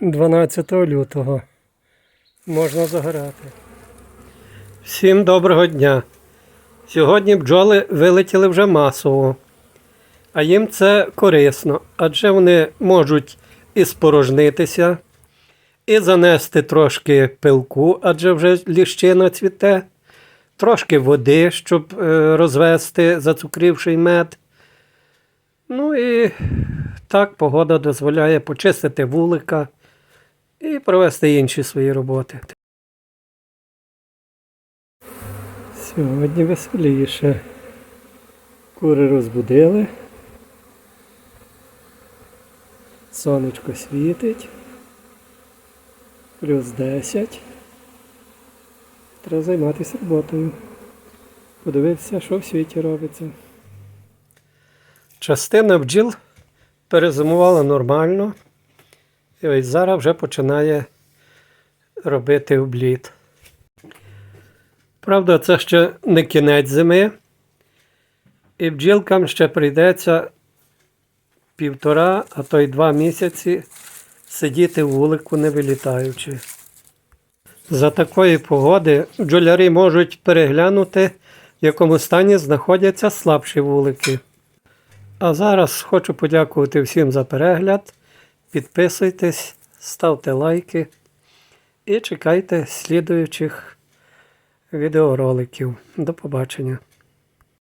12 лютого. Можна загорати. Всім доброго дня. Сьогодні бджоли вилетіли вже масово. А їм це корисно, адже вони можуть і спорожнитися, і занести трошки пилку, адже вже ліщина цвіте, трошки води, щоб е, розвести зацукрівший мед. Ну і так погода дозволяє почистити вулика і провести інші свої роботи. Сьогодні веселіше. Кури розбудили. Сонечко світить. Плюс 10. Треба займатися роботою. Подивитися, що в світі робиться. Частина бджіл перезимувала нормально. І ось зараз вже починає робити обліт. Правда, це ще не кінець зими. І бджілкам ще прийдеться півтора, а то й два місяці сидіти в вулику, не вилітаючи. За такої погоди бджоляри можуть переглянути, в якому стані знаходяться слабші вулики. А зараз хочу подякувати всім за перегляд. Підписуйтесь, ставте лайки і чекайте слідуючих відеороликів. До побачення.